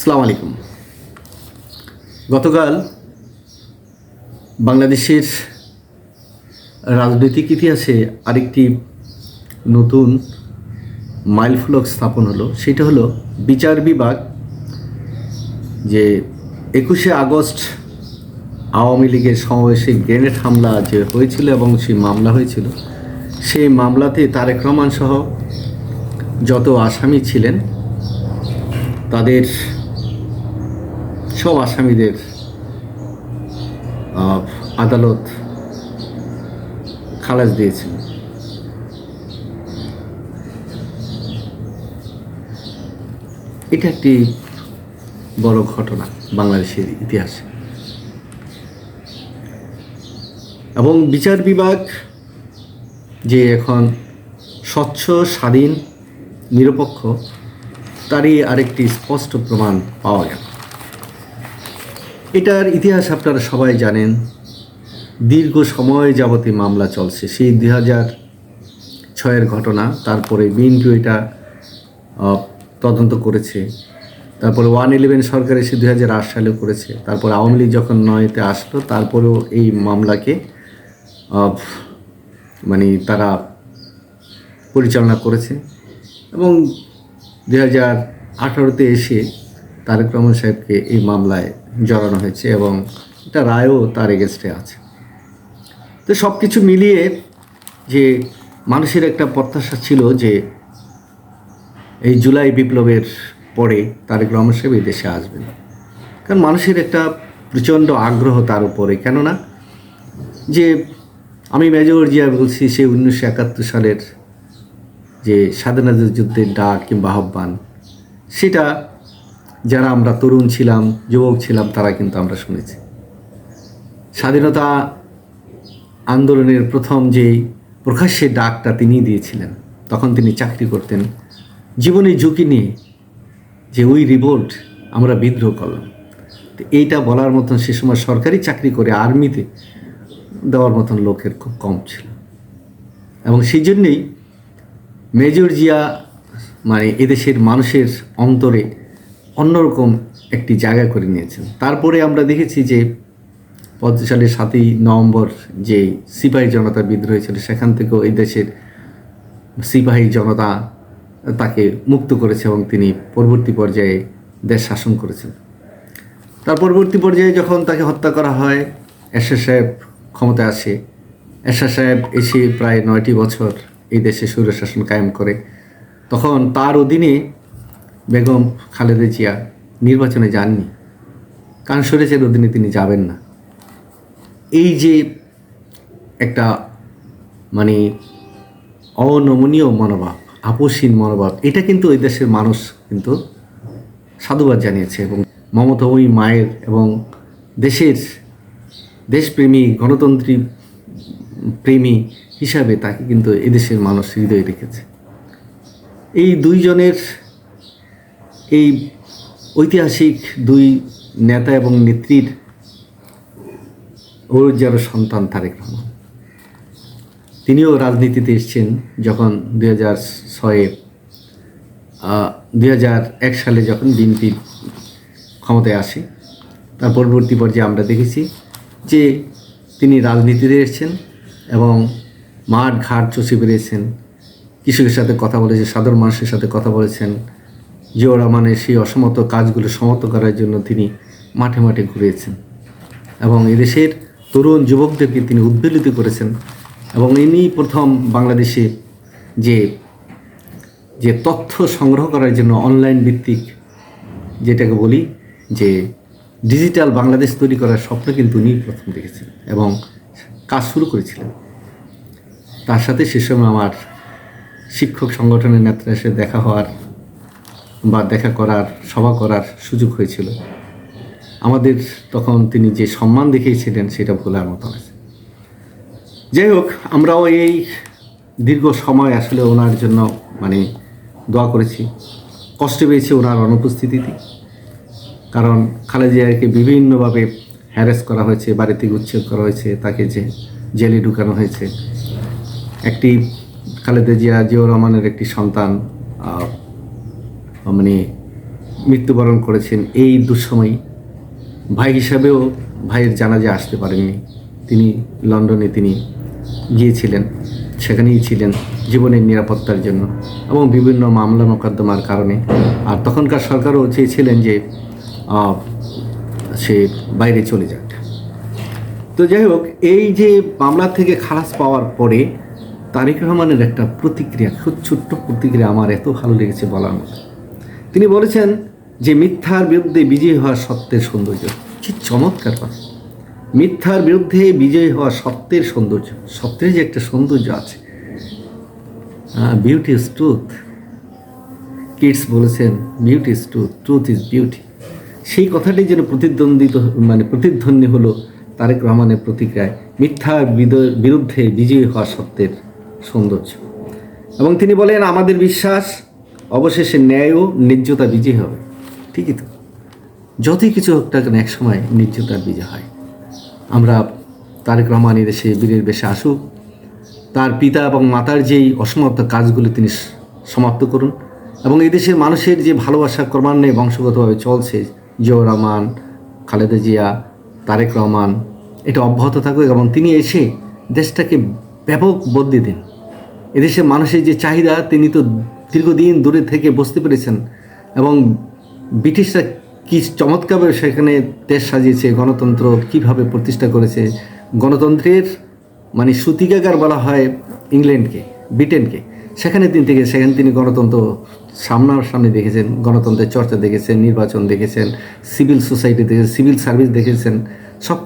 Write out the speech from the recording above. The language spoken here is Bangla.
সালাম আলাইকুম। গতকাল বাংলাদেশের রাজনৈতিক ইতিহাসে আরেকটি নতুন মাইলফলক স্থাপন হলো, সেটা হলো বিচার বিভাগ, যে একুশে আগস্ট আওয়ামী লীগের সমাবেশে গ্রেনেড হামলা যে হয়েছিল এবং সেই মামলা হয়েছিল, সেই মামলাতে তারেক রহমান সহ যত আসামি ছিলেন, তাদের সব আসামিদের আদালত খালাস দিয়েছেন এটা একটি বড় ঘটনা বাংলাদেশের ইতিহাসে। এবং বিচার বিভাগ যে এখন স্বচ্ছ, স্বাধীন, নিরপেক্ষ, তারই আরেকটি স্পষ্ট প্রমাণ পাওয়া গেল। এটার ইতিহাস আপনারা সবাই জানেন। দীর্ঘ সময় যাবতী মামলা চলছে। সেই দুই হাজার ছয়ের ঘটনা, তারপরে বিএনপি এটা তদন্ত করেছে। তারপরে ওয়ান ইলেভেন সরকার এসে দুই হাজার আট সালেও করেছে। তারপর আওয়ামী লীগ যখন নয়তে আসলো, তারপরেও এই মামলাকে মানে তারা পরিচালনা করেছে। এবং দুই হাজার আঠারোতে এসে তারেক রহমান সাহেবকে এই মামলায় জড়ানো হয়েছে এবং এটা রায়ও তার এগেনস্টে আছে। তো সব কিছু মিলিয়ে যে মানুষের একটা প্রত্যাশা ছিল যে এই জুলাই বিপ্লবের পরে তারেক রহমান সাহেব এই দেশে আসবেন। কারণ মানুষের একটা প্রচণ্ড আগ্রহ তার উপরে। কেননা যে আমি মেজর জিয়া বলছি, সে উনিশশো একাত্তর সালের যে স্বাধীনতা যুদ্ধের ডাক কিংবা আহ্বান, সেটা যারা আমরা তরুণ ছিলাম, যুবক ছিলাম, তারা কিন্তু আমরা শুনেছি। স্বাধীনতা আন্দোলনের প্রথম যে প্রকাশ্যে ডাকটা তিনি দিয়েছিলেন, তখন তিনি চাকরি করতেন। জীবনে ঝুঁকি নিয়ে যে ওই রিভোল্ট আমরা বিদ্রোহ করলাম। তো এইটা বলার মতন সে সময় সরকারি চাকরি করে আর্মিতে দেওয়ার মতন লোকের খুব কম ছিল। এবং সেই জন্যেই মেজর জিয়া মানে এদেশের মানুষের অন্তরে অন্যরকম একটি জায়গা করে নিয়েছেন। তারপরে আমরা দেখেছি যে পঁচিশ সালের সাতই নভেম্বর যে সিপাহী জনতা বিদ্রোহ ছিল, সেখান থেকেও এই দেশের সিপাহী জনতা তাকে মুক্ত করেছে এবং তিনি পরবর্তী পর্যায়ে দেশ শাসন করেছেন। তার পরবর্তী পর্যায়ে যখন তাকে হত্যা করা হয়, এরশাদ সাহেব ক্ষমতায় আসে। এরশাদ সাহেব এসে প্রায় নয়টি বছর এই দেশে স্বৈরশাসন কায়েম করে। তখন তার অধীনে বেগম খালেদা জিয়া নির্বাচনে যাননি। কারণ সরেছের অধীনে তিনি যাবেন না। এই যে একটা মানে অনমনীয় মনোভাব, আপোষহীন মনোভাব, এটা কিন্তু এই দেশের মানুষ কিন্তু সাধুবাদ জানিয়েছে এবং মমতা ওই মায়ের এবং দেশের দেশপ্রেমী, গণতন্ত্রী প্রেমী হিসাবে তাকে কিন্তু এদেশের মানুষ হৃদয়ে রেখেছে। এই দুইজনের এই ঐতিহাসিক দুই নেতা এবং নেত্রীর ওর সন্তান তারেক রহমান, তিনিও রাজনীতিতে এসছেন যখন দুই হাজার ছয়ে দুই হাজার এক সালে যখন বিএনপি ক্ষমতায় আসে। তার পরবর্তী পর্যায়ে আমরা দেখেছি যে তিনি রাজনীতিতে এসেছেন এবং মাঠ ঘাট চষে বেরিয়েছেন কৃষকের সাথে কথা বলেছেন, সাধারণ মানুষের সাথে কথা বলেছেন। জিও রহমানের সেই অসমত কাজগুলো সমত করার জন্য তিনি মাঠে মাঠে ঘুরিয়েছেন এবং এদেশের তরুণ যুবকদেরকে তিনি উদ্বেলিত করেছেন। এবং ইনি প্রথম বাংলাদেশে যে যে তথ্য সংগ্রহ করার জন্য অনলাইন ভিত্তিক যেটাকে বলি যে ডিজিটাল বাংলাদেশ তৈরি করার স্বপ্ন কিন্তু উনি প্রথম দেখেছেন এবং কাজ শুরু করেছিলেন। তার সাথে সে সময় আমার শিক্ষক সংগঠনের নেতার সাথে দেখা হওয়ার বা দেখা করার, সভা করার সুযোগ হয়েছিল। আমাদের তখন তিনি যে সম্মান দেখিয়েছিলেন, সেটা ভোলার মতো আছে। যাই হোক, আমরাও এই দীর্ঘ সময় আসলে ওনার জন্য মানে দোয়া করেছি। কষ্ট পেয়েছি ওনার অনুপস্থিতিতে। কারণ খালেদিয়াকে বিভিন্নভাবে হ্যারেস করা হয়েছে বাড়ি থেকে উচ্ছেদ করা হয়েছে, তাকে যে জেলে ঢুকানো হয়েছে। একটি খালেদা জিয়া জিয়াউর রহমানের একটি সন্তান মানে মৃত্যুবরণ করেছেন এই দুঃসময়ই ভাই হিসাবেও ভাইয়ের জানাজা আসতে পারেননি। তিনি লন্ডনে তিনি গিয়েছিলেন, সেখানেই ছিলেন জীবনের নিরাপত্তার জন্য এবং বিভিন্ন মামলা মোকদ্দমার কারণে। আর তখনকার সরকারও চেয়েছিলেন যে সে বাইরে চলে যাক। তো যাই হোক, এই যে মামলা থেকে খালাস পাওয়ার পরে তারেক রহমানের একটা প্রতিক্রিয়া, খুব ছোট্ট প্রতিক্রিয়া আমার এত ভালো লেগেছে বলার মতো। তিনি বলেছেন যে মিথ্যার বিরুদ্ধে বিজয়ী হওয়া সত্যের সৌন্দর্য। কি চমৎকার কথা। মিথ্যার বিরুদ্ধে বিজয়ী হওয়া সত্যের সৌন্দর্য। সত্যের যে একটা সৌন্দর্য আছে। বিউটি ইজ ট্রুথ কিডস বলেছেন beauty is truth truth is beauty সেই কথাটি যেন প্রতিদ্বন্দ্বিত মানে প্রতিধ্বনি হলো তারেক রহমানের প্রতিক্রিয়ায় মিথ্যা বিদ- বিরুদ্ধে বিজয়ী হওয়া সত্যের সৌন্দর্য। এবং তিনি বলেন, আমাদের বিশ্বাস অবশেষে ন্যায় ও ন্যায্যতা বিজয়ী হবে। ঠিকই তো? যতই কিছু হোক না কেন একসময় ন্যায্যতার বিজয় হয়। আমরা তারেক রহমান দেশে বীরের বেশে আসুক। তার পিতা এবং মাতার যেই অসমাপ্ত কাজগুলি তিনি সমাপ্ত করুন এবং এই দেশের মানুষের যে ভালোবাসা, ক্রমান্বয়ে বংশগতভাবে চলছে, জিয়াউর রহমান, খালেদা জিয়া, তারেক রহমান, এটা অব্যাহত থাকুক এবং তিনি এসে দেশটাকে ব্যাপক বদলে দিন। এদেশের মানুষের যে চাহিদা, তিনি তো দীর্ঘদিন দূরে থেকে বুঝতে পেরেছেন এবং ব্রিটিশরা কি চমৎকারভাবে সেখানে দেশ সাজিয়েছে, গণতন্ত্র কীভাবে প্রতিষ্ঠা করেছে, গণতন্ত্রের মানে সূতিকাগার বলা হয় ইংল্যান্ডকে, ব্রিটেনকে। সেখানে তিনি থেকে, সেখানে তিনি গণতন্ত্র সামনাসামনি দেখেছেন, গণতন্ত্রের চর্চা দেখেছেন, নির্বাচন দেখেছেন, সিভিল সোসাইটি দেখেছেন, সিভিল সার্ভিস দেখেছেন সব